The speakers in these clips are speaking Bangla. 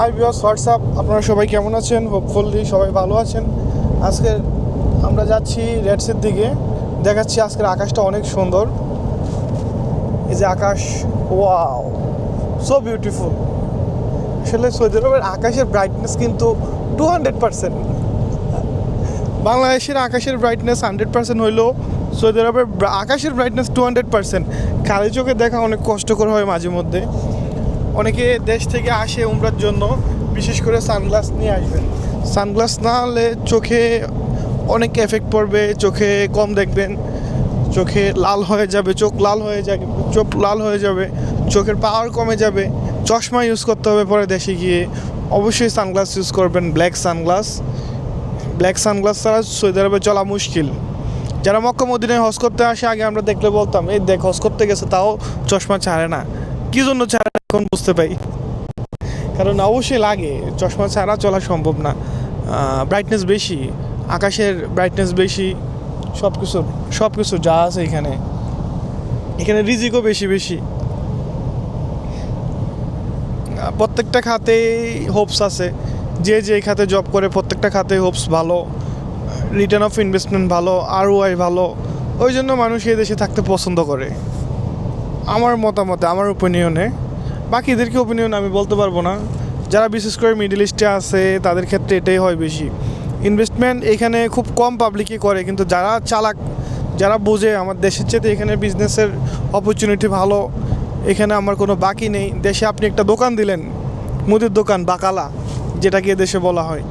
হাই বিয়স হোয়াটসঅ্যাপ আপনারা সবাই কেমন আছেন? হোপফুলি সবাই ভালো আছেন। আজকে আমরা যাচ্ছি রেডসের দিকে। দেখাচ্ছি আজকের আকাশটা অনেক সুন্দর। এই যে আকাশ ওয়াও সো বিউটিফুল আসলে সৌদি আরবের আকাশের ব্রাইটনেস কিন্তু টু হান্ড্রেড পার্সেন্ট বাংলাদেশের আকাশের ব্রাইটনেস হান্ড্রেড পার্সেন্ট হইলেও সৌদি আরবের আকাশের ব্রাইটনেস টু হান্ড্রেড পার্সেন্ট খালি চোখে দেখা অনেক কষ্টকর হয় মাঝে মধ্যে। অনেকে দেশ থেকে আসে উমরার জন্য, বিশেষ করে সানগ্লাস নিয়ে আসবেন। সানগ্লাস না হলে চোখে অনেক এফেক্ট পড়বে, চোখে কম দেখবেন, চোখে লাল হয়ে যাবে, চোখ লাল হয়ে যাবে, চোখ লাল হয়ে যাবে, চোখের পাওয়ার কমে যাবে। চশমা ইউজ করতে হবে পরে দেশে গিয়ে। অবশ্যই সানগ্লাস ইউজ করবেন ব্ল্যাক সানগ্লাস। ব্ল্যাক সানগ্লাস ছাড়া সৌদি আরবে চলা মুশকিল। যারা মক্কা মদিনায় হজ করতে আসে, আগে আমরা দেখলে বলতাম, এই দেখ, হজ করতে গেছে, তাও চশমা ছাড়ে না। কী জন্য ছাড়া এখন বুঝতে পাই কারণ অবশ্যই লাগে, চশমা ছাড়া চলা সম্ভব না। ব্রাইটনেস বেশি, আকাশের ব্রাইটনেস বেশি সব কিছু সব কিছু যা আছে এখানে। এখানে রিজিকও বেশি বেশি। প্রত্যেকটা খাতেই হোপস আছে। যে যে খাতে জব করে, প্রত্যেকটা খাতে হোপস ভালো। রিটার্ন অফ ইনভেস্টমেন্ট ভালো আর ওয়াই ভালো। ওই জন্য মানুষ এই দেশে থাকতে পছন্দ করে। আমার মতামতে, আমার ওপিনিয়নে বাকিদেরকে ওপিনিয়ন আমি বলতে পারব না। যারা বিশেষ করে মিডল ইস্টে আছে, তাদের ক্ষেত্রে এটাই হয় বেশি। ইনভেস্টমেন্ট এখানে খুব কম পাবলিকই করে, কিন্তু যারা চালাক, যারা বোঝে, আমার দেশের চেয়ে এখানে বিজনেসের অপরচুনিটি ভালো, এখানে আমার কোনো বাকি নেই। দেশে আপনি একটা দোকান দিলেন, মুদির দোকান, বাকালা, যেটাকে দেশে বলা হয়।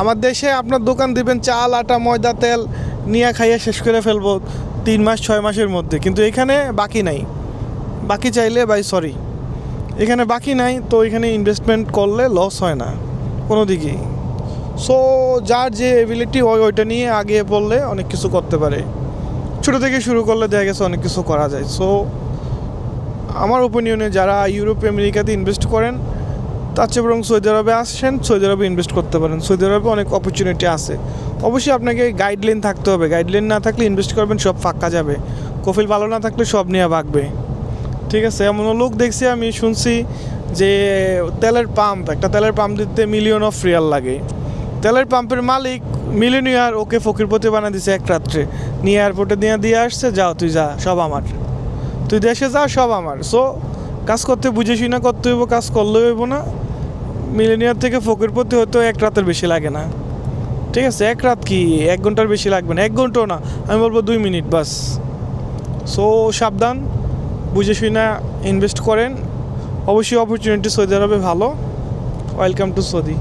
আমার দেশে আপনার দোকান দিবেন, চাল, আটা, ময়দা, তেল, নিয়ে খাইয়ে শেষ করে ফেলব, তিন মাস, ছয় মাসের মধ্যে। কিন্তু এখানে বাকি নাই। বাকি চাইলে বাই সরি এখানে বাকি নাই, তো এখানে ইনভেস্টমেন্ট করলে লস হয় না, কোনো দিকেই। সো যার যে এবিলিটি হয়, ওইটা নিয়ে আগে পড়লে অনেক কিছু করতে পারে। ছোটো থেকে শুরু করলে দেখা গেছে অনেক কিছু করা যায়। সো আমার ওপিনিয়নে যারা ইউরোপ আমেরিকাতে ইনভেস্ট করেন, তার চেয়ে বরং সৌদি আরবে আসছেন সৌদি আরবে ইনভেস্ট করতে পারেন। সৌদি আরবে অনেক অপরচুনিটি আছে। অবশ্যই আপনাকে গাইডলাইন থাকতে হবে। গাইডলাইন না থাকলে ইনভেস্ট করবেন, সব ফাঁকা যাবে। কফিল ভালো না থাকলে সব নিয়ে ভাগবে। ঠিক আছে এমন লোক দেখছি আমি, শুনছি যে তেলের পাম্প একটা তেলের পাম্প দিতে মিলিয়ন অফ রিয়াল লাগে। তেলের পাম্পের মালিক মিলিয়নিয়ার ওকে ফকিরপতি বানা দিছে এক রাত্রে। নিয়ে এয়ারপোর্টে দিয়ে দিয়ে আসছে, যাও, তুই যা, সব আমার। তুই দেশে যা, সব আমার। সো কাজ করতে বুঝেছি না করতে হইব, কাজ করলে হইব না। মিলেনিয়ার থেকে ফকিরপতি হয়তো এক রাতের বেশি লাগে না। ঠিক আছে, এক রাত কি? এক ঘণ্টার বেশি লাগবে না। এক ঘন্টাও না, আমি বলব দুই মিনিট, বাস। সো সাবধান। বুঝে শুই না ইনভেস্ট করেন অবশ্যই অপরচুনিটি সৌদি আরবে ভালো। Welcome to Saudi